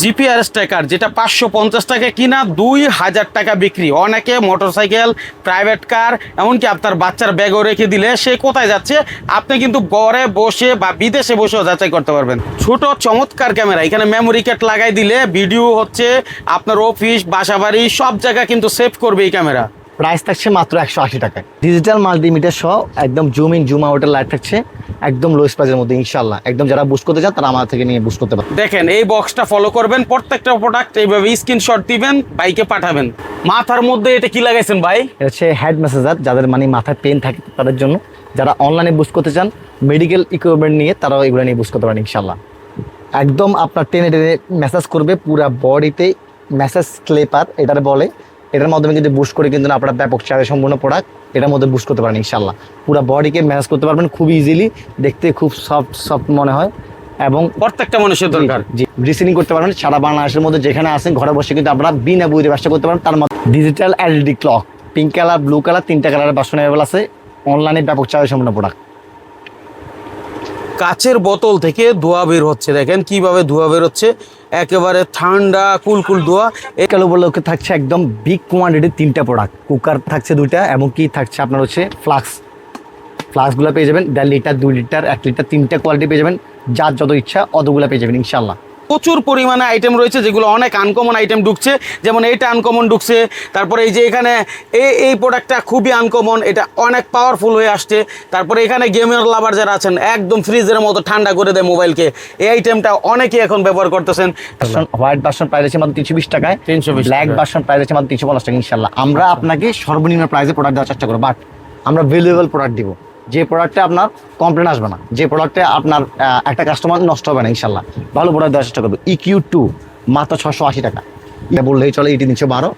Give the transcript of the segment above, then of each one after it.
GPR striker যেটা পাঁচশো পঞ্চাশ টাকা কিনা, দুই হাজার টাকা বিক্রি। অনেকে মোটরসাইকেল, প্রাইভেট কার, এমনকি আপনার বাচ্চার ব্যাগও রেখে দিলে সে কোথায় যাচ্ছে, আপনি কিন্তু ঘরে বসে বা বিদেশে বসেও যাচাই করতে পারবেন। ছোট চমৎকার ক্যামেরা, এখানে মেমোরি কার্ড লাগাই দিলে ভিডিও হচ্ছে আপনার অফিস বাসা বাড়ি সব জায়গা কিন্তু সেভ করবে এই ক্যামেরা। প্রাইস থাকছে মাত্র একশো আশি টাকায়। ডিজিটাল মাল্টিমিটার সহ একদম জুম ইন জুম আউটের লাইট থাকছে। একদম লোয়েস্ট প্রাইসের মধ্যে ইনশাল্লাহ একদম যারা বুস্ট করতে চান তারা আমার থেকে নিয়ে বুস্ট করতে পারে দেখেন এই বক্সটা ফলো করবেন প্রত্যেকটা প্রোডাক্ট এইভাবে স্ক্রিনশট দিবেন বাইকে পাঠাবেন। মাথার মধ্যে এটা কি লাগাইছেন ভাই? এটা হচ্ছে হেড মেসেজার যাদের মানে মাথায় পেন থাকে তাদের জন্য। যারা অনলাইনে বুস্ট করতে চান মেডিকেল ইকুইপমেন্ট নিয়ে তারাও এগুলো নিয়ে বুস্ট করতে পারেন ইনশাল্লাহ একদম আপনার টেনে টেনে মেসেজ করবে পুরা বডিতে মেসেজ ক্লেপার এটার বলে। এটার মাধ্যমে কিন্তু বুস্ট করে কিন্তু আপনারা ব্যাপক চারে সম্পূর্ণ প্রোডাক্ট এটার মধ্যে বুস্ট করতে পারেন ইনশাল্লাহ পুরো বডিকে ম্যানেজ করতে পারবেন খুব ইজিলি দেখতে খুব সফট সফট মনে হয় এবং প্রত্যেকটা মানুষের দরকার। জি। রিসেলিং করতে পারবেন সারা বাংলাদেশের মধ্যে যেখানে আসেন ঘরে বসে কিন্তু আপনারা বিনা বইতে ব্যবসা করতে পারেন তার মধ্যে digital LED clock pink colour blue colour তিনটা কালারের বাসন অ্যাভেলেবল আছে। অনলাইনে ব্যাপক চাহিদা সম্পূর্ণ প্রোডাক্ট কাচের বোতল থেকে ধোয়া বের হচ্ছে। দেখেন কীভাবে ধোয়া বের হচ্ছে। একেবারে ঠান্ডা, কুলকুল ধোয়া। এই কালো উপলক্ষে থাকছে একদম বিগ কোয়ান্টিটির তিনটা প্রোডাক্ট কুকার থাকছে দুইটা এবং কি থাকছে আপনার হচ্ছে ফ্লাক্স ফ্লাক্সগুলো পেয়ে যাবেন, দেড় লিটার দুই লিটার এক লিটার তিনটা কোয়ালিটি পেয়ে যাবেন। যার যত ইচ্ছা অতগুলো পেয়ে যাবেন ইনশাল্লাহ প্রচুর পরিমাণে আইটেম রয়েছে যেগুলো অনেক আনকমন আইটেম ঢুকছে। যেমন এইটা আনকমন ঢুকছে তারপরে এই যে এখানে এই এই প্রোডাক্টটা খুবই আনকমন এটা অনেক পাওয়ারফুল হয়ে আসছে। তারপরে এখানে গেমের লাভার যারা আছেন একদম ফ্রিজের মতো ঠান্ডা করে দেয় মোবাইলকে এই আইটেমটা অনেকেই এখন ব্যবহার করতেছেন। হোয়াইট ভার্সন প্রাইস আছে মাত্র তিনশো বিশ টাকায়। 320 ব্ল্যাক টাকা। ভার্সন প্রাইস আছে মাত্র তিনশো পঞ্চাশ টাকা ইনশাল্লাহ আমরা আপনাকে সর্বনিম্ন প্রাইসে প্রোডাক্ট দেওয়ার চেষ্টা করব বাট আমরা ভ্যালুয়েবল প্রোডাক্ট দিব। যে প্রোডাক্টে আপনার কমপ্লেন আসবে না, যে প্রোডাক্টে আপনার একটা কাস্টমার নষ্ট হবে না, ইনশাল্লাহ। ভালো প্রোডাক্ট দেওয়ার চেষ্টা করব। ইকিউ টু মাত্র ছশো আশি টাকা। এটা বললেই চলে, এটি তিনশো বারো।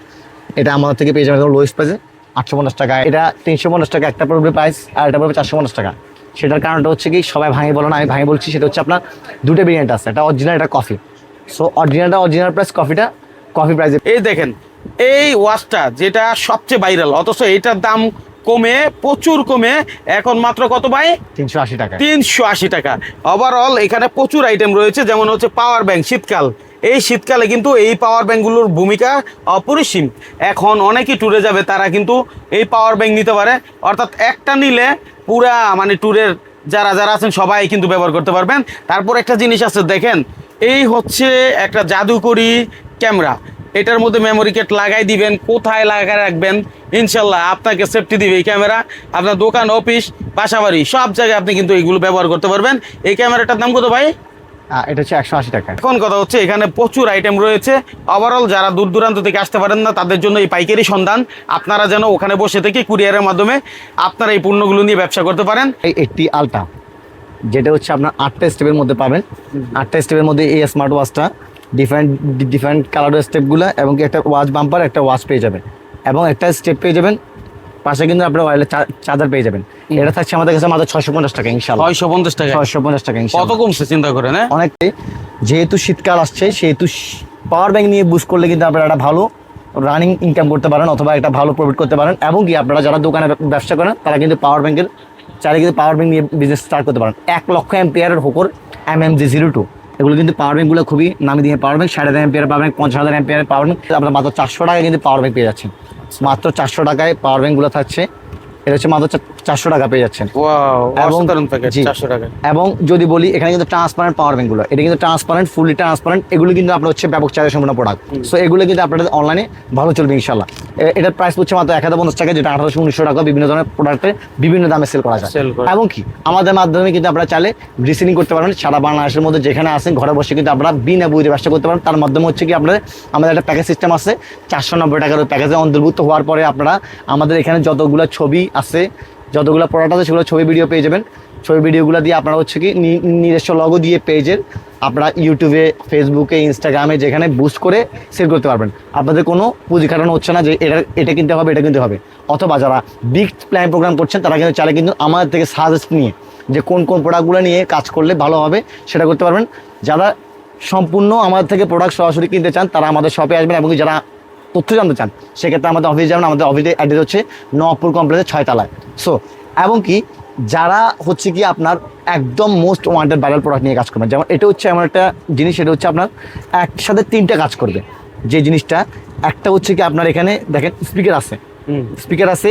এটা আমাদের থেকে পেয়ে যাবে লোয়েস্ট প্রাইসে আটশো পঞ্চাশ টাকা। এটা তিনশো পঞ্চাশ টাকা, একটা পড়বে প্রাইস আর এটা পড়বে চারশো পঞ্চাশ টাকা। সেটার কারণটা হচ্ছে কি, সবাই ভাঙে বলো না, আমি ভাঙে বলছি, সেটা হচ্ছে আপনার দুটো ভেরিয়েন্ট আছে এটা অরিজিনাল এটা কফি সো অরিজিনালটা অরিজিনাল প্রাইস কফিটা কফি প্রাইসে এই দেখেন, এই ওয়াচটা যেটা সবচেয়ে ভাইরাল অথচ এইটার দাম কমে প্রচুর কমে এখন মাত্র কত ভাই? তিনশো আশি টাকা। তিনশো আশি টাকা। ওভারঅল এখানে প্রচুর আইটেম রয়েছে যেমন হচ্ছে পাওয়ার ব্যাংক শীতকাল। এই শীতকালে কিন্তু এই পাওয়ার ব্যাঙ্কগুলোর ভূমিকা অপরিসীম। এখন অনেকেই ট্যুরে যাবে তারা কিন্তু এই পাওয়ার ব্যাঙ্ক নিতে পারে। অর্থাৎ একটা নিলে পুরা মানে ট্যুরের যারা যারা আছেন সবাই কিন্তু ব্যবহার করতে পারবেন। তারপর একটা জিনিস আছে দেখেন। এই হচ্ছে একটা জাদুকরি ক্যামেরা। এটার মধ্যে মেমোরি কার্ড লাগাই দিবেন কোথায় লাগাই রাখবেন ইনশাল্লাহ আপনাকে সেফটি দিবে এই ক্যামেরা আপনার দোকান অফিস বাসাবাড়ি সব জায়গায় আপনি কিন্তু এইগুলো ব্যবহার করতে পারবেন। এই ক্যামেরাটার দাম কত ভাই? এটা হচ্ছে একশো আশি টাকা। এখন কথা হচ্ছে এখানে প্রচুর আইটেম রয়েছে। ওভারঅল যারা দূর দূরান্ত থেকে আসতে পারেন না তাদের জন্য এই পাইকারি সন্ধান। আপনারা যেন ওখানে বসে থেকে কুরিয়ারের মাধ্যমে আপনারা এই পণ্যগুলো নিয়ে ব্যবসা করতে পারেন। এই এইটটি আলটা যেটা হচ্ছে আপনার আটটা স্টেপের মধ্যে পাবেন। আটটা স্টেপের মধ্যে এই স্মার্ট ওয়াচটা ডিফারেন্ট ডিফারেন্ট কালারের স্টেপগুলো এবং কি একটা ওয়াচ বাম্পার একটা ওয়াচ পেয়ে যাবেন। এবং একটা স্টেপ পেয়ে যাবেন পাশে কিন্তু আপনার ওয়াইলের চার্জার পেয়ে যাবেন। এটা থাকছে আমাদের কাছে মাত্র ছশো পঞ্চাশ টাকা ইনশাল্লাহ ছয়শো পঞ্চাশ টাকা। ছয়শো পঞ্চাশ টাকা কত কমছে চিন্তা করেন হ্যাঁ? অনেকটাই। যেহেতু শীতকাল আসছে সেহেতু পাওয়ার ব্যাংক নিয়ে বুস্ট করলে কিন্তু আপনারা একটা ভালো রানিং ইনকাম করতে পারেন অথবা একটা ভালো প্রফিট করতে পারেন। এবং কি আপনারা যারা দোকানে ব্যবসা করেন তারা কিন্তু পাওয়ার ব্যাংকের চাইলে কিন্তু পাওয়ার ব্যাংক নিয়ে বিজনেস স্টার্ট করতে পারেন। এক লক্ষ এম্পিয়ারের হোকর M M G zero two এগুলো কিন্তু পাওয়ার ব্যাঙ্কগুলো খুবই নামি দিয়ে পাওয়ার ব্যাঙ্ক সাড়ে হাজার পাওয়ার ব্যাঙ্ক পঞ্চাশ হাজার এম্পিয়ার পাওয়ার ব্যাঙ্ক আপনার মাত্র চারশো টাকায় কিন্তু পাওয়ার ব্যাঙ্ক পেয়ে যাচ্ছেন। মাত্র চারশো টাকায় পাওয়ার ব্যাঙ্কগুলো থাকছে। এটা হচ্ছে মাত্র চারশো টাকা পেয়ে যাচ্ছেন। এবং- এবং যদি বলি এখানে কিন্তু ট্রান্সপারেন্ট পাওয়ার ব্যাংকগুলো এটা কিন্তু ট্রান্সপারেন্ট ফুললি ট্রান্সপারেন্ট এগুলো কিন্তু আপনার হচ্ছে ব্যাপক চার্জের সম্পূর্ণ প্রোডাক্ট সো এগুলো কিন্তু আপনাদের অনলাইনে ভালো চলবে ইনশাল্লাহ এটার প্রাইস হচ্ছে মাত্র এক হাজার পঞ্চাশ টাকা যেটা আঠারোশো উনিশশো টাকা বিভিন্ন ধরনের প্রোডাক্টে বিভিন্ন দামে সেল করা যায়। এবং কি? আমাদের মাধ্যমে কিন্তু আপনারা চাইলে রিসেলিং করতে পারবেন। সারা বাংলাদেশের মধ্যে যেখানে আসেন ঘরে বসে কিন্তু আপনারা বিনা বইতে ব্যবসা করতে পারেন। তার মাধ্যমে হচ্ছে কি আপনাদের আমাদের একটা প্যাকেজ সিস্টেম আছে। চারশো নব্বই টাকার ওই প্যাকেজে অন্তর্ভুক্ত হওয়ার পরে আপনারা আমাদের এখানে যতগুলো ছবি আছে। যতগুলো প্রোডাক্ট আছে, সেগুলো ছবি ভিডিও পেয়ে যাবেন। ছবি ভিডিওগুলো দিয়ে আপনারা হচ্ছে কি নিজস্ব লগো দিয়ে পেজের আপনারা ইউটিউবে ফেসবুকে ইনস্টাগ্রামে যেখানে বুস্ট করে সেল করতে পারবেন। আপনাদের কোনো পুঁজি খাটানো হচ্ছে না যে এটা এটা কিনতে হবে, এটা কিনতে হবে। অথবা যারা বিগ প্ল্যান প্রোগ্রাম করছেন, তারা কিন্তু চাইলে কিন্তু আমাদের থেকে সাজেস্ট নিয়ে, যে কোন কোন প্রোডাক্টগুলো নিয়ে কাজ করলে ভালো হবে, সেটা করতে পারবেন। যারা সম্পূর্ণ আমাদের থেকে প্রোডাক্ট সরাসরি কিনতে চান, তারা আমাদের শপে আসবেন এবং যারা তথ্য জানতে চান সেক্ষেত্রে আমাদের অফিস যাবেন আমাদের অফিসের অ্যাড্রেস হচ্ছে নপুর কমপ্লেক্সের ছয় তলায় সো এবং কি যারা হচ্ছে কি আপনার একদম মোস্ট ওয়ান্টেড ভাইরাল প্রোডাক্ট নিয়ে কাজ করবেন যেমন এটা হচ্ছে এমন একটা জিনিস এটা হচ্ছে আপনার একসাথে তিনটা কাজ করবে। যে জিনিসটা একটা হচ্ছে কি আপনার এখানে দেখেন স্পিকার আছে। স্পিকার আছে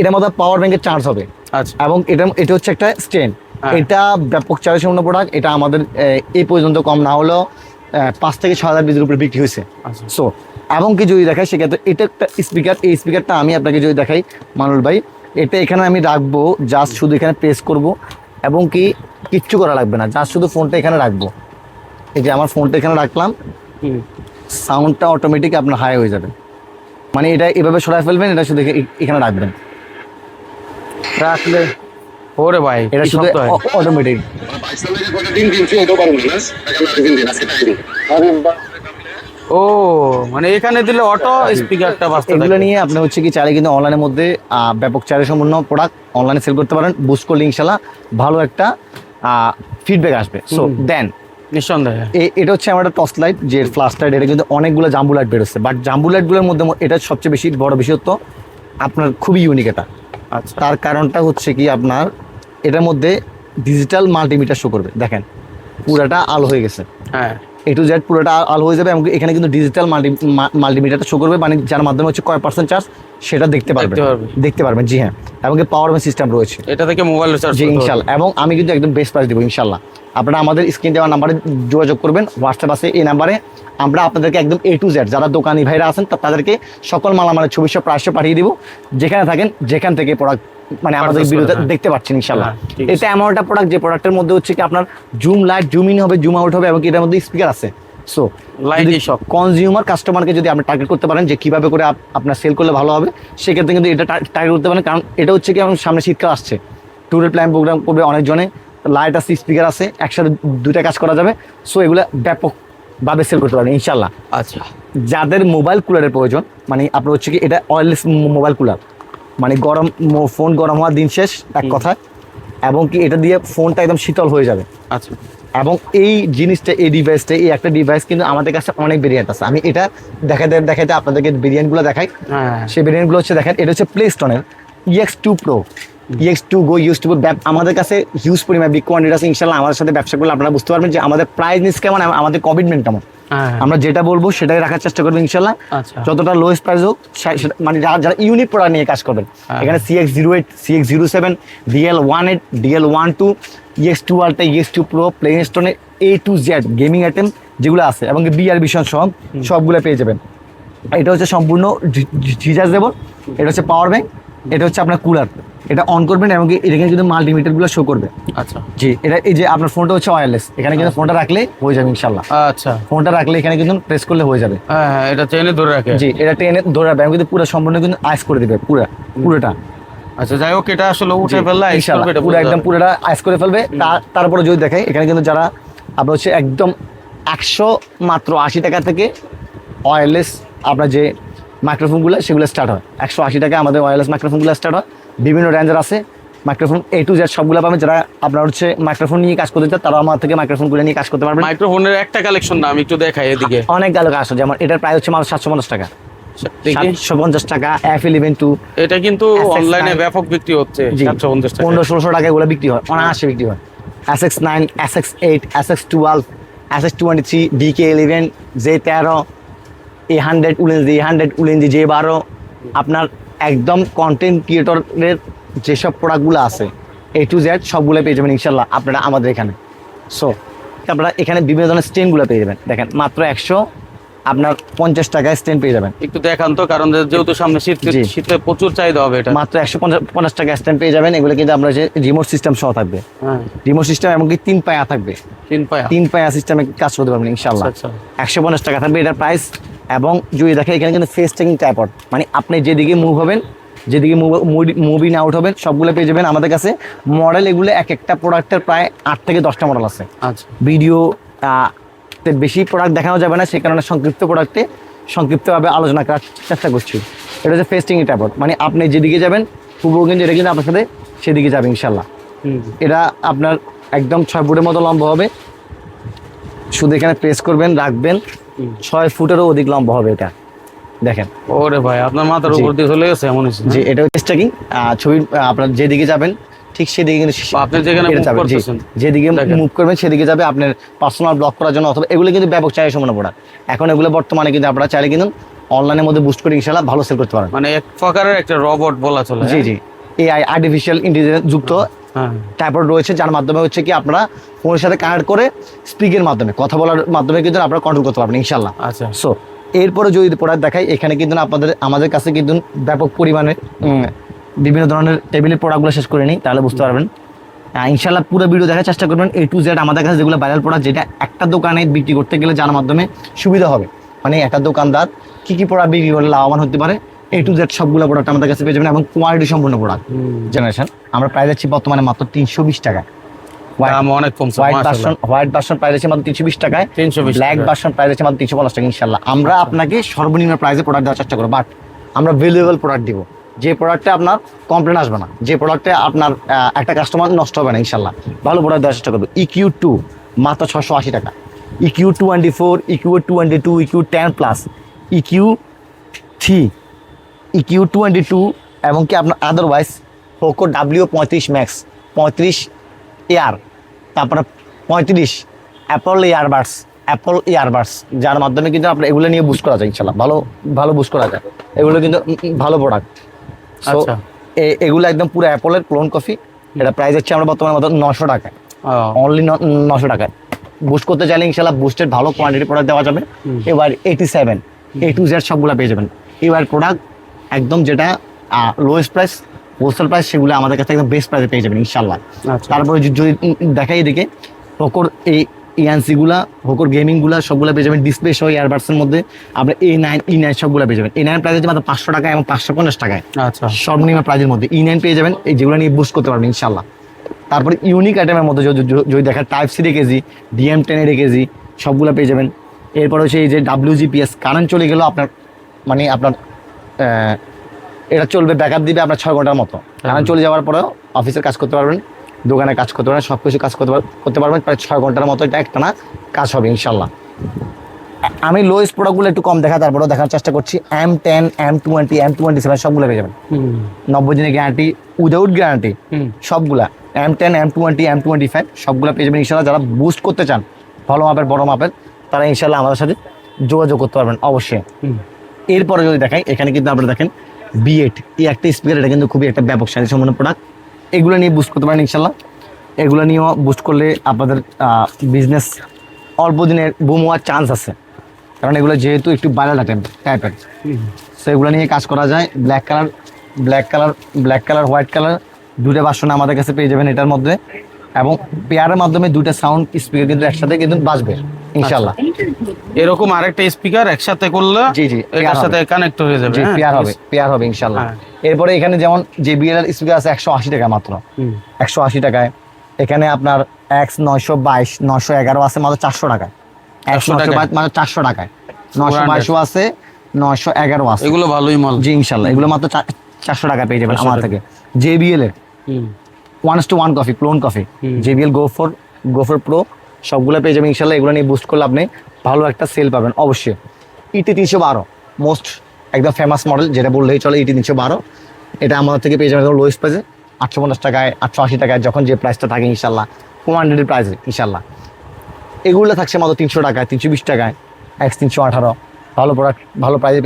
এটার মধ্যে পাওয়ার ব্যাংকের চার্জ হবে। আচ্ছা। এবং এটা এটা হচ্ছে একটা হ্যাঁ। এটা ব্যাপক চার্জ সম্পন্ন প্রোডাক্ট এটা আমাদের এই পর্যন্ত কম না হলেও পাঁচ থেকে ছ হাজার পিসের উপরে বিক্রি হয়েছে। আচ্ছা। সো এবং কি যদি দেখাই সেক্ষেত্রে এটা একটা স্পিকার এই স্পিকারটা আমি আপনাকে যদি দেখাই মানুল ভাই। এটা এখানে আমি রাখব জাস্ট শুধু এখানে প্রেস করব এবং কি কিচ্ছু করা লাগবে না জাস্ট শুধু ফোনটা এখানে রাখব। এই যে আমার ফোনটা এখানে রাখলাম সাউন্ডটা অটোমেটিক আপনার হাই হয়ে যাবে। মানে এটা এভাবে সরাই ফেলবেন এটা শুধু এখানে রাখবেন। রাখলে ওরে ভাই এটা শুধু অটোমেটিক ও মানে এখানে দিলে অটো স্পিকারটা বাজতে এগুলো নিয়ে আপনি হচ্ছে কি চাইলে কিন্তু অনলাইনের মধ্যে ব্যাপক চারে সম্পূর্ণ প্রোডাক্ট অনলাইনে সেল করতে পারেন। বুস্ট করলে ইনশাল্লাহ ভালো একটা ফিডব্যাক আসবে। সো। দেন নিঃসন্দেহে। এটা হচ্ছে আমার একটা টর্চ লাইট যে ফ্লাশ লাইট এটা কিন্তু অনেকগুলো জাম্বু লাইট বেরোচ্ছে। বাট জাম্বু লাইটগুলোর মধ্যে এটা সবচেয়ে বেশি বড় বিশেষত্ব আপনার খুবই ইউনিক এটা। আচ্ছা। তার কারণটা হচ্ছে কি আপনার এটার মধ্যে ডিজিটাল মাল্টিমিটার শো করবে। দেখেন পুরাটা আলো হয়ে গেছে। হ্যাঁ। এ টু জেড পুরোটা আলো হয়ে যাবে এবং এখানে কিন্তু ডিজিটাল মাল্টি মাল্টিমিটারটা শো করবে মানে যার মাধ্যমে হচ্ছে কয় পার্সেন্ট চার্জ সেটা দেখতে পারবেন দেখতে পারবে। দেখতে পারবেন জি হ্যাঁ। এবং পাওয়ার ব্যাংক সিস্টেম রয়েছে। এটা থেকে মোবাইল রিচার্জ জি ইনশাল্লাহ। এবং আমি কিন্তু একদম বেস্ট প্রাইস দেবো ইনশাল্লাহ। আপনারা আমাদের স্ক্রিন দেওয়ার নাম্বারে যোগাযোগ করবেন হোয়াটসঅ্যাপ আছে এই নাম্বারে আমরা আপনাদেরকে একদম এ টু জেড যারা দোকানি ভাইরা আছেন তাদেরকে সকল মালামালের ছবি সব প্রাইসে পাঠিয়ে দিব। যেখানে থাকেন যেখান থেকে প্রোডাক্ট মানে আমাদের বিরুদ্ধে হ্যাঁ। দেখতে পাচ্ছেন ইনশাল্লাহ হ্যাঁ। এটা এমন একটা প্রোডাক্ট যে প্রোডাক্টের মধ্যে হচ্ছে কি আপনার জুম লাইট জুম ইন হবে জুম আউট হবে এবং এটার মধ্যে স্পিকার আছে। সো Light এই সব। কনজিউমার কাস্টমারকে যদি আপনি টার্গেট করতে পারেন যে কীভাবে করে আপনার সেল করলে ভালো হবে সেক্ষেত্রে কিন্তু এটা টার্গেট করতে পারেন। কারণ এটা হচ্ছে কি আমার সামনে শীতকাল আসছে। ট্যুরের প্ল্যান প্রোগ্রাম করবে অনেকজনে লাইট আছে স্পিকার আছে একসাথে দুইটা কাজ করা যাবে। সো এগুলো ব্যাপক ভাবে সেল করতে পারেন ইনশাল্লাহ আচ্ছা। যাদের মোবাইল কুলারের প্রয়োজন মানে আপনার হচ্ছে কি এটা ওয়্যারলেস মোবাইল কুলার মানে গরম ফোন গরম হওয়ার দিন শেষ এক কথা এবং কি এটা দিয়ে ফোনটা একদম শীতল হয়ে যাবে। আচ্ছা। এবং এই জিনিসটা এই ডিভাইসটা এই একটা ডিভাইস কিন্তু আমাদের কাছে অনেক ভেরিয়েন্ট আছে। আমি এটা দেখাতে দেখাতে আপনাদেরকে ভেরিয়েন্টগুলো দেখাই। হ্যাঁ সেই ভেরিয়েন্টগুলো হচ্ছে দেখেন এটা হচ্ছে প্লে স্টোনের EX two pro EX two go use two আমাদের কাছে হিউজ পরিমাণ বিগ কোয়ান্টিটি আছে। ইনশাল্লাহ আমাদের সাথে ব্যবসা করলে আপনারা বুঝতে পারবেন যে আমাদের প্রাইস নিস কেমন আমাদের কমিটমেন্ট কেমন। হ্যাঁ আমরা যেটা বলব সেটাই রাখার চেষ্টা করব ইনশাল্লাহ আচ্ছা। যতটা লোয়েস্ট প্রাইস হোক মানে যারা যারা ইউনিক প্রোডাক্ট নিয়ে কাজ করবেন হ্যাঁ। এখানে CX zero eight CX zero seven DL one eight DL one two EX two ultra EX two pro play স্টোনের A to Z gaming item যেগুলো আছে এবং বিআর ভিশন সব সবগুলো পেয়ে যাবেন এটা হচ্ছে সম্পূর্ণ রিচার্জেবল এটা হচ্ছে পাওয়ার ব্যাঙ্ক এটা হচ্ছে আপনার কুলার এটা অন করবেন এবং এখানে কিন্তু মাল্টিমিটারগুলো শো করবে। আচ্ছা। জি এটা এই যে আপনার ফোনটা হচ্ছে ওয়্যারলেস এখানে কিন্তু ফোনটা রাখলে হয়ে যাবে ইনশাল্লাহ আচ্ছা। ফোনটা রাখলে এখানে কিন্তু প্রেস করলে হয়ে যাবে। হ্যাঁ হ্যাঁ এটা চেনে ধরে রাখে। জি এটা টেনে ধরে রাখবে এবং কিন্তু পুরো সম্পূর্ণ কিন্তু আইস করে দিবে পুরো পুরোটা। আচ্ছা যাই হোক এটা আসলে উঠে ফেললে ইনশাআল্লাহ, পুরো একদম পুরোটা আইস করে ফেলবে। তারপরে যদি দেখাই এখানে কিন্তু যারা আপনার হচ্ছে একদম একশো মাত্র আশি টাকা থেকে ওয়্যারলেস আপনার যে মাইক্রোফোনগুলো সেগুলো স্টার্ট হয়। একশো আশি টাকা আমাদের ওয়্যারলেস মাইক্রোফোনগুলো স্টার্ট হয়। বিভিন্ন রেঞ্জের আছে। মাইক্রোফোন এ টু জেড সবগুলো পাবেন। যারা আপনার হচ্ছে মাইক্রোফোন নিয়ে কাজ করতে চান তারা আমার থেকে মাইক্রোফোনগুলো নিয়ে কাজ করতে পারবেন। মাইক্রোফোনের একটা কালেকশন না আমি একটু দেখাই এদিকে। অনেক গেল কাজ যেমন এটার প্রাইস হচ্ছে মাত্র সাতশো পঞ্চাশ টাকা। সাতশো পঞ্চাশ টাকা এফ ইলেভেন টু এটা কিন্তু অনলাইনে ব্যাপক বিক্রি হচ্ছে সাতশো পঞ্চাশ টাকা পনেরো ষোলোশো টাকা এগুলো বিক্রি হয় অনায়াসে বিক্রি হয়। S X nine S X eight S X twelve S X twenty three DK eleven J তেরো এ হান্ড্রেড উলেন্সি এ হান্ড্রেড উলেন্সি জে বারো। আপনার একদম কন্টেন্ট ক্রিয়েটরের যেসব প্রোডাক্টগুলো আছে এ টু জেড সবগুলো পেয়ে যাবেন ইনশাল্লাহ আপনারা আমাদের এখানে। সো আপনারা এখানে বিভিন্ন ধরনের স্টেনগুলো পেয়ে যাবেন। দেখেন, মাত্র একশো আপনার পঞ্চাশ টাকা স্টেন পেয়ে যাবেন। একটু দেখান তো কারণ যেহেতু সামনে শীত। শীতে প্রচুর চাহিদা হবে এটা। মাত্র একশো পঞ্চাশ টাকা স্ট্যান্ড পেয়ে যাবেন এগুলো কিন্তু আমরা যে রিমোট সিস্টেম সহ থাকবে। হ্যাঁ। রিমোট সিস্টেম এমনকি তিন পায়া থাকবে। তিন পায়া। তিন পায়া সিস্টেমে কাজ করতে পারবেন ইনশাল্লাহ আচ্ছা, একশো পঞ্চাশ টাকা থাকবে এটার প্রাইস এবং যদি দেখেন এখানে কিন্তু ফেস টেকিং ট্যাপট মানে আপনি যেদিকে মুভ হবেন যেদিকে মুভিং আউট হবেন সবগুলো পেয়ে যাবেন আমাদের কাছে। মডেল এগুলো এক একটা প্রোডাক্টের প্রায় আট থেকে দশটা মডেল আছে। আচ্ছা। ভিডিও তে বেশি প্রোডাক্ট দেখানো যাবে না সেই কারণে সংক্ষিপ্ত প্রোডাক্টে সংক্ষিপ্তভাবে আলোচনা করার চেষ্টা করছি। এটা হচ্ছে ফেস্টিং ট্যাপট মানে আপনি যেদিকে যাবেন কিন্তু এটা কিন্তু আপনার সাথে সেদিকে যাবে ইনশাল্লাহ এটা আপনার একদম ছয় ফুটের মতো লম্বা হবে। শুধু এখানে প্রেস করবেন রাখবেন। ছয় ফুটেরও অধিক লম্বা হবে এটা। দেখেন। ওরে ভাই আপনার মাথার উপর দিয়ে চলে গেছে এমন যে এটা হচ্ছে ট্রেকিং ছবি আপনার যেদিকে যাবেন ঠিক সেদিকে কিন্তু আপনি যেখানে। যেদিকে মুভ করবেন সেদিকে যাবে আপনার পার্সোনাল ব্লক করার জন্য অথবা এগুলো কিন্তু ব্যাপক চাহিদা সম্পন্ন প্রোডাক্ট এখন এগুলো বর্তমানে কিন্তু আপনারা চাইলে কিন্তু অনলাইনের মধ্যে বুস্ট করে ইনশাল্লাহ ভালো সেল করতে পারেন মানে এক প্রকারের একটা রবট বলা চলে জি জি। এআই আর্টিফিশিয়াল ইন্টেলিজেন্স যুক্ত হ্যাঁ। ট্যাবলেট রয়েছে যার মাধ্যমে হচ্ছে কি আপনারা ফোনের সাথে কানেক্ট করে স্পিকের মাধ্যমে কথা বলার মাধ্যমে কিন্তু আপনারা কন্ট্রোল করতে পারবেন ইনশাল্লাহ আচ্ছা। সো এরপরে যদি প্রোডাক্ট দেখাই এখানে কিন্তু আপনাদের আমাদের কাছে কিন্তু ব্যাপক পরিমাণে বিভিন্ন ধরনের টেবিলের প্রোডাক্টগুলো শেষ করে নিই তাহলে বুঝতে পারবেন। ইনশাল্লাহ পুরো ভিডিও দেখার চেষ্টা করবেন। এ টু জেড আমাদের কাছে যেগুলো ভাইরাল প্রোডাক্ট যেটা একটা দোকানে বিক্রি করতে গেলে যার মাধ্যমে সুবিধা হবে। মানে একটা দোকানদার কি কি প্রোডাক্ট বিক্রি করলে লাভবান হতে পারে এ টু জেড সবগুলো প্রোডাক্ট আমাদের কাছে পেয়ে যাবেন এবং কোয়ালিটি সম্পূর্ণ প্রোডাক্ট জেনারেশন আমরা প্রাইস যাচ্ছি বর্তমানে মাত্র তিনশো বিশ টাকা অনেক হোয়াইট। হোয়াইট প্রাইস আছে মাত্র তিনশো বিশ টাকায়। 320 ব্ল্যাক টাকা। ভার্সন প্রাইস আছে মাত্র তিনশো পঞ্চাশ টাকা ইনশাল্লাহ আমরা আপনাকে সর্বনিম্ন প্রাইসে প্রোডাক্ট দেওয়ার চেষ্টা করব বাট আমরা ভ্যালুয়েবল প্রোডাক্ট দিব। যে প্রোডাক্টে আপনার কমপ্লেন আসবে না, যে প্রোডাক্টে আপনার একটা কাস্টমার নষ্ট হবে না ইনশাল্লাহ ভালো প্রোডাক্ট দেওয়ার চেষ্টা করব। ইকিউ টু মাত্র ছশো আশি টাকা। EQ twenty four EQ twenty two EQ ten plus EQ three EQ twenty two এবং কি আপনার আদারওয়াইজ পোকো ডাব্লিউ পঁয়ত্রিশ ম্যাক্স পঁয়ত্রিশ এয়ার তারপরে পঁয়ত্রিশ অ্যাপল ইয়ারবাডস অ্যাপল ইয়ারবাডস যার মাধ্যমে কিন্তু আপনার এগুলো নিয়ে বুস্ট করা যায় ইনশাল্লাহ ভালো ভালো বুস্ট করা যায়। এগুলো কিন্তু ভালো প্রোডাক্ট আচ্ছা। এগুলো একদম পুরো অ্যাপলের ক্লোন কফি এটা প্রাইস হচ্ছে আমরা বর্তমানে মতো নশো টাকা ও, অনলি নশো টাকায়। বুস্ট করতে চাইলে ইনশাল্লাহ বুস্টের ভালো কোয়ান্টিটি প্রোডাক্ট দেওয়া যাবে। এবার eighty seven A to Z সবগুলো পেয়ে যাবেন। এবার প্রোডাক্ট একদম যেটা লোয়েস্ট প্রাইস হোলসেল প্রাইস সেগুলো আমাদের কাছে একদম বেস্ট প্রাইসে পেয়ে যাবেন ইনশাল্লাহ। আচ্ছা। তারপরে যদি দেখাই এদিকে হোকোর এই ইয়ানসিগুলা হোকোর গেমিংগুলা সবগুলো পেয়ে যাবেন ডিসপ্লে সহ ইয়ারবাডসের মধ্যে। আপনার এ নাইন ই নাইন সবগুলো পেয়ে যাবেন। এ নাইন প্রাইস মাত্র পাঁচশো টাকা এবং পাঁচশো পঞ্চাশ টাকায়। আচ্ছা। সর্বনিম্ন প্রাইজের মধ্যে। ই নাইন পেয়ে যাবেন এই যেগুলো নিয়ে বুস্ট করতে পারবেন ইনশাল্লাহ তারপরে ইউনিক আইটেমের মধ্যে যদি দেখেন type C KG DM ten KG সবগুলো পেয়ে যাবেন। এরপর হচ্ছে এই যে ডাব্লিউ জিপিএস কারেন্ট চলে গেলেও আপনার মানে আপনার এটা চলবে ব্যাকআপ দিবে আপনার ছয় ঘণ্টার মতো। কারেন্ট চলে যাওয়ার পরেও অফিসের কাজ করতে পারবেন। দোকানে কাজ করতে পারবেন সব কিছু কাজ করতে করতে পারবেন প্রায় ছয় ঘণ্টার মতো এটা একটা না কাজ হবে ইনশাল্লাহ আমি লোয়েস্ট প্রোডাক্টগুলো একটু কম দেখা তারপরেও দেখার চেষ্টা করছি M ten M twenty M twenty seven সবগুলো পেয়ে যাবেন। নব্বই দিনের গ্যারান্টি উইদাউট গ্যারান্টি সবগুলা M ten M twenty M twenty five সবগুলো পেয়ে যাবেন ইনশাল্লাহ যারা বুস্ট করতে চান ভালো মাপের বড় মাপের তারা ইনশাল্লাহ আমাদের সাথে যোগাযোগ করতে পারবেন অবশ্যই। এরপরে যদি দেখাই এখানে কিন্তু আপনারা দেখেন বিএড এই একটা স্পিকার এটা কিন্তু খুবই একটা ব্যাপক সাইজ সম্পন্ন প্রোডাক্ট এগুলো নিয়ে বুস্ট করতে পারেন ইনশাল্লাহ। এগুলো নিয়েও বুস্ট করলে আপনাদের বিজনেস অল্প দিনের বুম হওয়ার চান্স আছে। কারণ এগুলো যেহেতু একটু ভাইরাল আইটেম টাইপের। সো এগুলো নিয়ে কাজ করা যায়। Black colour black colour black colour white colour দুটো বাসন আমাদের কাছে পেয়ে যাবেন এটার মধ্যে। এবং পেয়ারের মাধ্যমে দুটো সাউন্ড স্পিকার কিন্তু একসাথে কিন্তু বাজবে, ইনশাল্লাহ। এরকম আরেকটা স্পিকার একসাথে করলে জি, জি, এটার সাথে কানেক্ট হয়ে যাবে হ্যাঁ? পেয়ার হবে পেয়ার হবে ইনশাল্লাহ। হ্যাঁ। এরপরে এখানে যেমন যে বিএল স্পিকার আছে একশো আশি টাকা মাত্র। একশো আশি টাকায়। এখানে আপনার এক্স নয়শো বাইশ নয়শো এগারো আছে মাত্র চারশো টাকায়। একশো 100 টাকায়? মাত্র চারশো টাকায়। নয়শো বাইশও আছে। নয়শো এগারো আছে। এগুলো ভালোই মাল। জি ইনশাল্লাহ। এগুলো মাত্র চারশো টাকা পেয়ে যাবেন 400 আমার টাকা। থেকে জেবিএল এর। One two one copy clone copy. JBL go four go four pro সবগুলো পেয়ে যাবেন ইনশাল্লাহ। এগুলো নিয়ে বুস্ট করলে আপনি ভালো একটা সেল পাবেন, অবশ্যই। ইটি তিনশো বারো মোস্ট একদম ফেমাস মডেল যেটা বললেই চলে ইটি তিনশো বারো। এটা আমাদের থেকে পেয়ে যাবেন লোয়েস্ট প্রাইসে আটশো পঞ্চাশ টাকায়, আটশো আশি টাকায়, যখন যে প্রাইসটা থাকে ইনশাল্লাহ ফোর হান্ড্রেডের প্রাইসে ইনশাল্লাহ। এগুলো থাকছে মাত্র তিনশো টাকায়, তিনশো বিশ টাকায় এক্স তিনশো আঠারো। ভালো প্রোডাক্ট ভালো প্রাইসে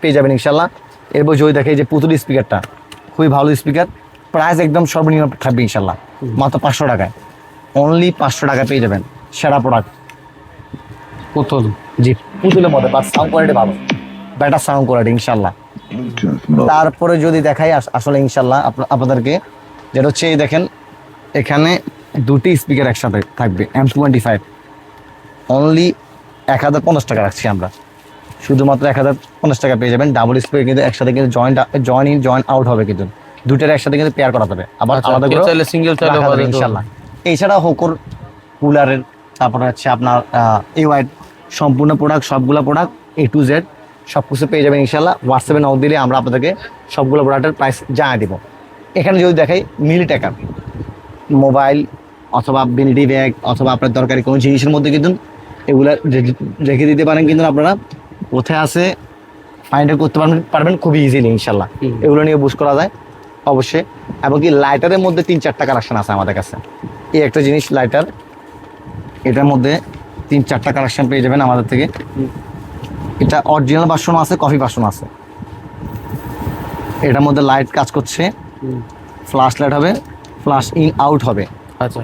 পেয়ে যাবেন ইনশাল্লাহ। এরপর যদি দেখে যে পুতুল স্পিকারটা খুবই ভালো স্পিকার প্রাইস একদম সর্বনিম্ন থাকবে ইনশাল্লাহ, মাত্র পাঁচশো টাকায়। অনলি পাঁচশো টাকা পেয়ে যাবেন, সেরা প্রোডাক্ট পুতুল। জি। পুতুলের মধ্যে বাট সাউন্ড কোয়ালিটি ভালো। বেটার সাউন্ড কোয়ালিটি ইনশাল্লাহ তারপরে যদি দেখাই আস- আসলে ইনশাল্লাহ আপনাদেরকে যেটা হচ্ছে এই দেখেন এখানে দুটি স্পিকার একসাথে থাকবে এম টোয়েন্টি ফাইভ অনলি এক হাজার পঞ্চাশ টাকা রাখছি আমরা। শুধুমাত্র এক হাজার পঞ্চাশ টাকা পেয়ে যাবেন। ডাবল স্পিকার কিন্তু একসাথে কিন্তু joint join in join out হবে কিন্তু। দুটার একসাথে কিন্তু পেয়ার করা যাবে আবার আচ্ছা, আলাদা করে চাইলে রাখা যাবে ইনশাল্লাহ এছাড়া হোকর কুলারের তারপরে হচ্ছে আপনার এ ওয়াইড সম্পূর্ণ প্রোডাক্ট সবগুলো প্রোডাক্ট এ টু জেড সব কিছু পেয়ে যাবেন ইনশাল্লাহ হোয়াটসঅ্যাপে নক দিলে আমরা আপনাদেরকে সবগুলো প্রোডাক্টের প্রাইস জানিয়ে দিব। এখানে যদি দেখাই মিলি টাকা মোবাইল অথবা বেনিটি ব্যাগ অথবা আপনার দরকারি কোনো জিনিসের মধ্যে কিন্তু এগুলো রেখে দিতে পারেন কিন্তু আপনারা। কোথায় আছে ফাইন্ড করতে পারবেন পারবেন খুবই ইজিলি ইনশাল্লাহ এগুলো নিয়ে বুঝ করা যায় অবশ্যই। এবং কি লাইটারের মধ্যে তিন চারটা কালেকশন আছে আমাদের কাছে। এই একটা জিনিস লাইটার এটার মধ্যে তিন চারটা কালেকশন পেয়ে যাবেন আমাদের থেকে। এটা অরিজিনাল বাসনও আছে কফি বাসনও আছে। এটার মধ্যে লাইট কাজ করছে। ফ্লাশ লাইট হবে ফ্লাশ ইন আউট হবে। আচ্ছা।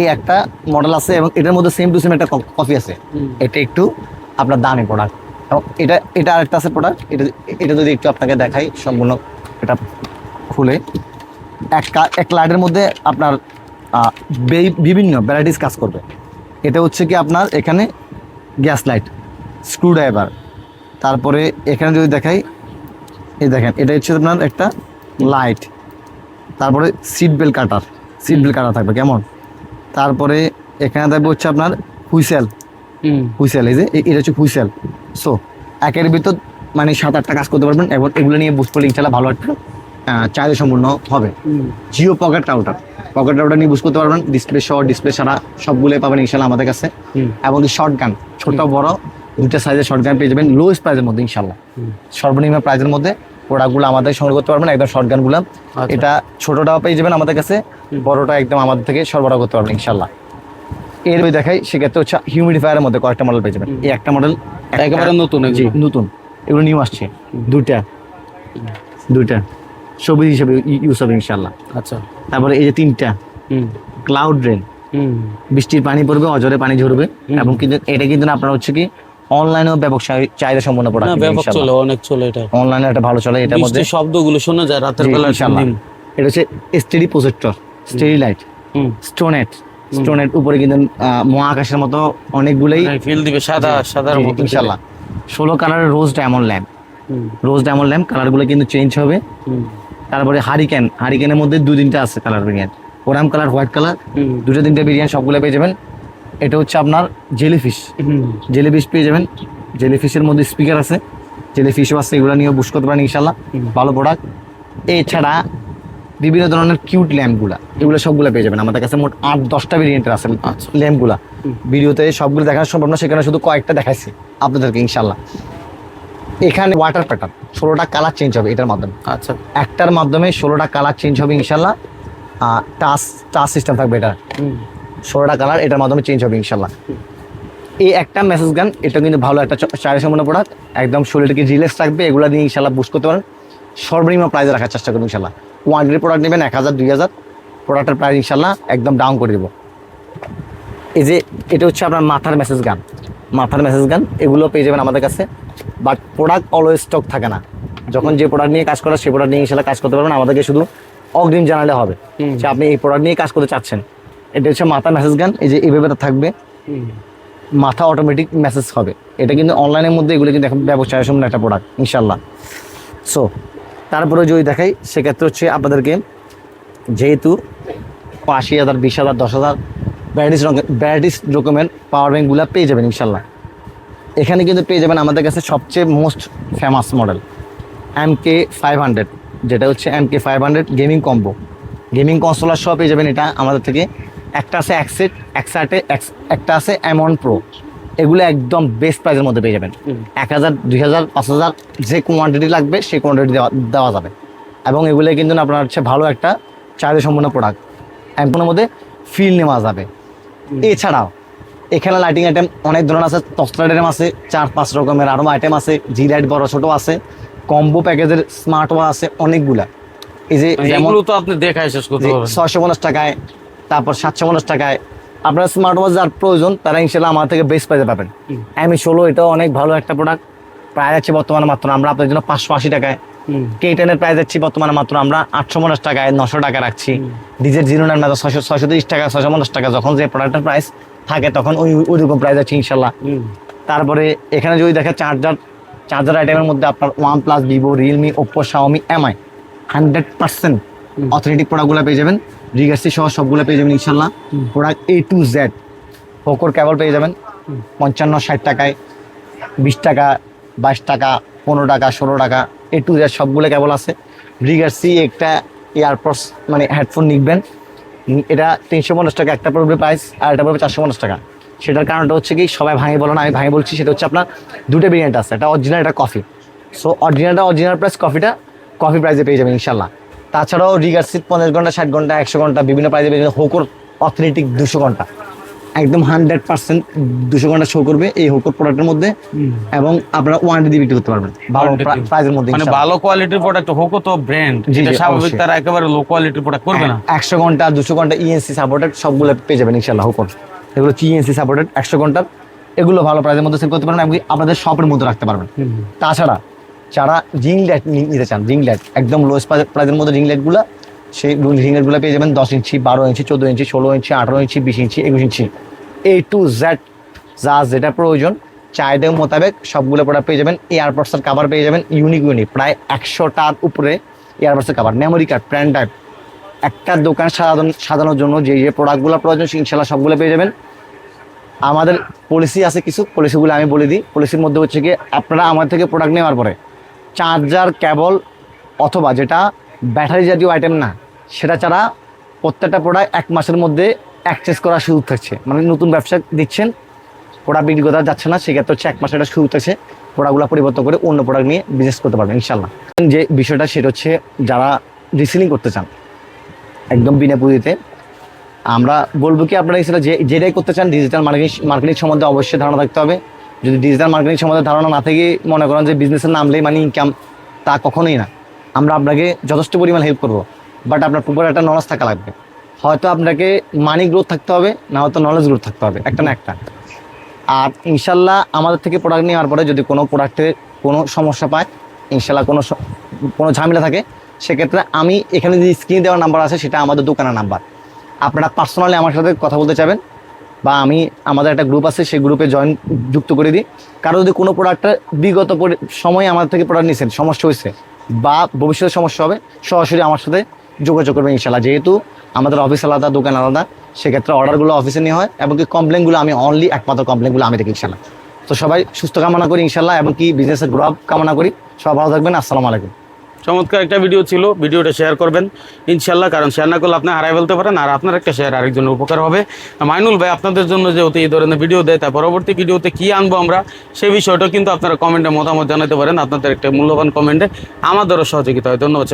এই একটা মডেল আছে এবং এটার মধ্যে সেম টু সেম একটা কফি আছে। এটা একটু আপনার দামি প্রোডাক্ট এবং এটা এটা আরেকটা আছে প্রোডাক্ট এটা এটা যদি একটু আপনাকে দেখাই সম্পূর্ণ এটা খুলে। এক এক লাইটের মধ্যে আপনার বিভিন্ন ভ্যারাইটিস কাজ করবে। এটা হচ্ছে কি আপনার এখানে গ্যাস লাইট স্ক্রু ড্রাইভার তারপরে এখানে যদি দেখাই এই দেখেন এটা হচ্ছে আপনার একটা লাইট। তারপরে seat belt cutter seat belt কাটা থাকবে কেমন? তারপরে এখানে থাকবে হচ্ছে আপনার হুইসেল। হুইসেল এই যে এটা হচ্ছে হুইসেল। সো একের ভিতর মানে সাত আটটা কাজ করতে পারবেন। এবং এগুলো নিয়ে বুঝতে পারলে ইনশাল্লাহ ভালো একটা চাহিদা সম্পূর্ণ হবে। Jio pocket router pocket router নিয়ে বুঝ করতে পারবেন ডিসপ্লে শর্ট ডিসপ্লে ছাড়া সবগুলোই পাবেন ইনশাল্লাহ আমাদের কাছে। এবং শর্ট গান ছোট বড় দুটা সাইজের শর্ট গান পেয়ে যাবেন লোয়েস্ট প্রাইজের মধ্যে ইনশাল্লাহ। সর্বনিম্ন প্রাইজের মধ্যে প্রোডাক্টগুলো আমাদের সংগ্রহ করতে পারবেন একদম শর্ট গানগুলো আচ্ছা। এটা ছোটটাও পেয়ে যাবেন আমাদের কাছে বড়টা একদম আমাদের থেকে সরবরাহ করতে পারবেন ইনশাল্লাহ। এর ওই দেখাই সেক্ষেত্রে হচ্ছে হিউমিডিফায়ারের মধ্যে কয়েকটা মডেল পেয়ে যাবেন। এই একটা মডেল একেবারে নতুন নতুন। এগুলো নিউ আসছে দুইটা। দুইটা। সবুজ হিসেবে ইউজ হবে ইনশাল্লাহ আচ্ছা। তারপরে এই যে তিনটা ক্লাউড রেন হুম। বৃষ্টির পানি পড়বে অজরে পানি ঝরবে। এবং কিন্তু এটা কিন্তু আপনার হচ্ছে কি অনলাইনেও ব্যাপক চাহি- চাহিদা সম্পন্ন প্রোডাক্ট ব্যাপক চলে অনেক চলে এটা। অনলাইনে একটা ভালো চলে এটার মধ্যে শব্দগুলো শোনা যায় রাতের বেলা ইনশাল্লাহ। এটা হচ্ছে স্টেডি প্রজেক্টর স্টেডি লাইট হুম। স্টোনেট স্টোনেট উপরে কিন্তু মহাকাশের মতো অনেকগুলোই ফিল দিবে সাদা সাদার মতো। ইনশাল্লাহ ষোলো কালারের rose diamond lamp rose diamond lamp কালারগুলো কিন্তু চেঞ্জ হবে। তারপরে হারিকেন হারিকেনের মধ্যে দু তিনটা আছে কালার ভেরিয়েন্ট ওরাম কালার হোয়াইট কালার দুটো তিনটে ভেরিয়েন্ট সবগুলো পেয়ে যাবেন। এটা হচ্ছে আপনার জেলিফিশ জেলিফিশ পেয়ে যাবেন। জেলিফিশের মধ্যে স্পিকার আছে। জেলিফিশও আছে এগুলো নিয়েও বুঝ করতে পারেন ইনশাল্লাহ ভালো প্রোডাক্ট এছাড়া বিভিন্ন ধরনের কিউট ল্যাম্পগুলা এগুলো সবগুলো পেয়ে যাবেন। আমাদের কাছে মোট আট দশটা ভেরিয়েন্টের আছে আচ্ছা। ল্যাম্পগুলা ভিডিওতে সবগুলো দেখানো সম্ভব না সেখানে শুধু কয়েকটা দেখাইছি আপনাদেরকে ইনশাল্লাহ এখানে ওয়াটার প্যাটার্ন ষোলোটা কালার চেঞ্জ হবে এটার মাধ্যমে। আচ্ছা। একটার মাধ্যমে ষোলোটা কালার চেঞ্জ হবে ইনশাল্লাহ। টাচ টাচ সিস্টেম থাকবে এটা ষোলোটা কালার এটার মাধ্যমে চেঞ্জ হবে ইনশাল্লাহ। এই একটা মেসেজ গান এটা কিন্তু ভালো একটা চায়ের সম্পূর্ণ প্রোডাক্ট একদম শরীরটাকে রিল্যাক্স রাখবে এগুলো দিয়ে ইনশাল্লাহ বুঝ করতে পারেন। সর্বনিম্ন প্রাইসে রাখার চেষ্টা করুন ইনশাল্লাহ। কোয়ান্টিটি প্রোডাক্ট নেবেন এক হাজার দুই হাজার। প্রোডাক্টের প্রাইস ইনশাল্লাহ একদম ডাউন করে দেবো। এই যে এটা হচ্ছে আপনার মাথার মেসেজ গান। মাথার মেসেজ গান এগুলো পেয়ে যাবেন আমাদের কাছে। বাট প্রোডাক্ট অলওয়েজ স্টক থাকে না। যখন যে প্রোডাক্ট নিয়ে কাজ করা সেই প্রোডাক্ট নিয়ে ইনশাল্লাহ কাজ করতে পারবেন। আমাদেরকে শুধু অগ্রিম জানালে হবে। যে আপনি এই প্রোডাক্ট নিয়ে কাজ করতে চাচ্ছেন। এটা হচ্ছে মাথা মেসেজ গান এই যে এইভাবে থাকবে। মাথা অটোমেটিক মেসেজ হবে। এটা কিন্তু অনলাইনের মধ্যে এগুলো কিন্তু এখন ব্যবসায় সম্পূর্ণ একটা প্রোডাক্ট ইনশাল্লাহ। সো তারপরে যদি দেখাই সেক্ষেত্রে হচ্ছে আপনাদেরকে যেহেতু আশি হাজার বিশ হাজার দশ হাজার ভ্যারাইটিস ভ্যারাইটিস রকমের পাওয়ার ব্যাঙ্কগুলো পেয়ে যাবেন ইনশাল্লাহ এখানে কিন্তু পেয়ে যাবেন আমাদের কাছে সবচেয়ে most famous model M K five hundred যেটা হচ্ছে M K five hundred gaming combo gaming consular সহ পেয়ে যাবেন এটা আমাদের থেকে। একটা আছে একসেট একসাটে একটা আছে ওয়ান প্রো এগুলো একদম বেস্ট প্রাইসের মধ্যে পেয়ে যাবেন। এক হাজার দুই হাজার পাঁচ হাজার যে কোয়ান্টিটি লাগবে সেই কোয়ান্টিটি দেওয়া দেওয়া যাবে। এবং এগুলো কিন্তু আপনার হচ্ছে ভালো একটা চাহিদা সম্পূর্ণ প্রোডাক্ট একদমের মধ্যে ফিল নেওয়া যাবে। এছাড়াও এখানে লাইটিং আইটেম অনেক ধরনের আছে তসলাইট আইটেম আছে চার পাঁচ রকমের আরও আইটেম আছে জি লাইট বড় ছোটো আছে কম্বো প্যাকেজের স্মার্ট ওয়া আছে অনেকগুলা। এই যে যেমন এগুলো তো আপনি দেখাই শেষ করতে পারবেন। ছয়শো পঞ্চাশ টাকায় তারপর সাতশো পঞ্চাশ টাকায় আপনার স্মার্ট ওয়াচ যার প্রয়োজন তারা ইনশাল্লাহ আমার থেকে বেস্ট প্রাইসে পাবেন। আমি ষোলো এটাও অনেক ভালো একটা প্রোডাক্ট প্রায় আছে বর্তমানে মাত্র আমরা আপনার জন্য পাঁচশো আশি টাকায় কে টেনের প্রাইস যাচ্ছি বর্তমানে মাত্র আমরা আটশো পঞ্চাশ টাকায় নশো টাকা রাখছি। ডিজেল জিরো নাইন মাত্র ছয়শো ছয়শো তিরিশ টাকা ছয়শো পঞ্চাশ টাকা। যখন যে প্রোডাক্টের প্রাইস থাকে তখন ওই ওই রকম প্রাইস আছে ইনশাল্লাহ। তারপরে এখানে যদি দেখে চার্জার চার্জার আইটেমের মধ্যে আপনার OnePlus Vivo Realme Oppo Xiaomi MI hundred percent authentic প্রোডাক্টগুলো পেয়ে যাবেন। রিগার্সি সহ সবগুলো পেয়ে যাবেন ইনশাল্লাহ। প্রোডাক্ট এ টু জেড পোকোর কেবল পেয়ে যাবেন। পঞ্চান্ন ষাট টাকায় বিশ টাকা বাইশ টাকা পনেরো টাকা ষোলো টাকা। এ টু জেড সবগুলো কেবল আছে। রিগার্সি একটা এয়ারপডস মানে হেডফোন উম, এটা তিনশো পঞ্চাশ টাকা একটা পড়বে প্রাইস আর এটা পড়বে চারশো পঞ্চাশ টাকা। সেটার কারণটা হচ্ছে কি সবাই ভাঙে বলো না আমি ভাঙে বলছি সেটা হচ্ছে আপনার দুটো ভেরিয়েন্ট আছে একটা অরিজিনাল একটা কফি সো অরিজিনালটা অরিজিনাল প্রাইস কফিটা কফি প্রাইসে পেয়ে যাবেন ইনশাল্লাহ তাছাড়াও রিগার সিট পঞ্চাশ ঘণ্টা ষাট ঘণ্টা একশো ঘণ্টা বিভিন্ন প্রাইজে বিভিন্ন হোকর অথেন্টিক দুশো ঘণ্টা। একদম হান্ড্রেড পার্সেন্ট দুশো ঘণ্টা শো করবে এই হোকর প্রোডাক্টের মধ্যে। এবং আপনারা ওয়ারেন্টি দিয়ে বিক্রি করতে পারবেন। ভালো। প্রাইজের মধ্যে মানে ভালো কোয়ালিটির প্রোডাক্ট হোক তো ব্র্যান্ড যেটা স্বাভাবিক তারা একেবারে লো কোয়ালিটির প্রোডাক্ট করবে না। একশো ঘণ্টা দুশো ঘণ্টা E ইএনসি সাপোর্টেড সবগুলো পেয়ে যাবেন ইনশাল্লাহ হুকুম এগুলো হচ্ছে ইএনসি সাপোর্টেড একশো ঘণ্টার। এগুলো ভালো প্রাইজের মধ্যে সেল করতে পারেন এবং আপনাদের শপের মধ্যে রাখতে পারবেন। তাছাড়া যারা রিং লাইট নিতে চান রিং লাইট একদম লোয়েস্ট প্রাইজের মধ্যে রিং লাইটগুলো সেই লাইটগুলো পেয়ে যাবেন দশ ইঞ্চি, বারো ইঞ্চি, চোদ্দ ইঞ্চি, ষোলো ইঞ্চি, আঠারো ইঞ্চি, বিশ ইঞ্চি, একুশ ইঞ্চি। এ টু জেড যা যেটা প্রয়োজন, চাহিদা মোতাবেক সবগুলো প্রোডাক্ট পেয়ে যাবেন। এয়ারপডসের কাভার পেয়ে যাবেন ইউনিক ইউনিক প্রায় একশোটার উপরে এয়ারপডসের cover memory card pen type একটা দোকান সাজানো সাজানোর জন্য যে যে প্রোডাক্টগুলো প্রয়োজন ইনশাল্লাহ সবগুলো পেয়ে যাবেন। আমাদের পলিসি আছে কিছু পলিসিগুলো আমি বলে দিই। পলিসির মধ্যে হচ্ছে কি আপনারা আমার থেকে প্রোডাক্ট নেওয়ার পরে চার্জার কেবল অথবা যেটা ব্যাটারি জাতীয় আইটেম না সেটা ছাড়া প্রত্যেকটা প্রোডাক্ট এক মাসের মধ্যে এক্সচেঞ্জ করার সুযোগ থাকছে। মানে নতুন ব্যবসা দিচ্ছেন প্রোডাক্ট বিক্রি করা যাচ্ছে না, সেক্ষেত্রে হচ্ছে এক মাসের একটা সুযোগ থাকছে প্রোডাক্টগুলো পরিবর্তন করে অন্য প্রোডাক্ট নিয়ে বিজনেস করতে পারবেন ইনশাল্লাহ যে বিষয়টা সেটা হচ্ছে যারা রিসেলিং করতে চান, একদম বিনা পুঁজিতে, আমরা বলব কি আপনারা এছাড়া যে যেটাই করতে চান ডিজিটাল মার্কেটিং মার্কেটিং সম্বন্ধে অবশ্যই ধারণা থাকতে হবে। যদি ডিজিটাল মার্কেটিং সম্বন্ধে ধারণা না থেকে, মনে করেন যে বিজনেসের নামলেই মানে ইনকাম তা কখনোই না। আমরা আপনাকে যথেষ্ট পরিমাণ হেল্প করব। বাট আপনার পুকুর একটা নলেজ থাকা লাগবে। হয়তো আপনাকে মানি গ্রোথ থাকতে হবে, না হয়তো নলেজ গ্রোথ থাকতে হবে, একটা না একটা। আর ইনশাল্লাহ আমাদের থেকে প্রোডাক্ট নেওয়ার পরে যদি কোনো প্রোডাক্টের কোনো সমস্যা পায়, ইনশাল্লাহ কোনো কোনো ঝামেলা থাকে, সেক্ষেত্রে আমি এখানে যে স্ক্রিনে দেওয়ার নাম্বার আছে, সেটা আমাদের দোকানের নাম্বার আপনারা পার্সোনালি আমার সাথে কথা বলতে চাবেন বা আমি, আমাদের একটা গ্রুপ আছে, সেই গ্রুপে জয়েন যুক্ত করে দিই। কারও যদি কোনো প্রোডাক্টটা বিগত সময়ে আমাদের থেকে প্রোডাক্ট নিয়েছেন সমস্যা হয়েছে বা ভবিষ্যতে সমস্যা হবে, সরাসরি আমার সাথে যোগাযোগ করবেন ইনশাল্লাহ যেহেতু আমাদের অফিস আলাদা, দোকান আলাদা, সেক্ষেত্রে অর্ডারগুলো অফিসে নিয়ে হয় এবং কি কমপ্লেনগুলো আমি অনলি একমাত্র কমপ্লেনগুলো আমি দেখি ইনশাল্লাহ তো সবাই সুস্থ কামনা করি ইনশাল্লাহ এবং কি বিজনেসের গ্রো কামনা করি। সবাই ভালো থাকবেন, আসসালামু আলাইকুম। চমৎকার একটা ভিডিও ছিল, ভিডিওটা শেয়ার করবেন ইনশাল্লাহ কারণ শেয়ার না করলে আপনি হারাই ফেলতে পারেন আর আপনার একটা শেয়ার আরেকজনের উপকার হবে। মাইনুল ভাই, আপনাদের জন্য যেহেতু এই ধরনের ভিডিও দেয় তার পরবর্তী ভিডিওতে কি আনব আমরা সেই বিষয়টা কিন্তু আপনারা কমেন্টে মতামত জানাতে পারেন। আপনাদের একটা মূল্যবান কমেন্টে আমাদেরও সহযোগিতা হয়। ধন্যবাদ।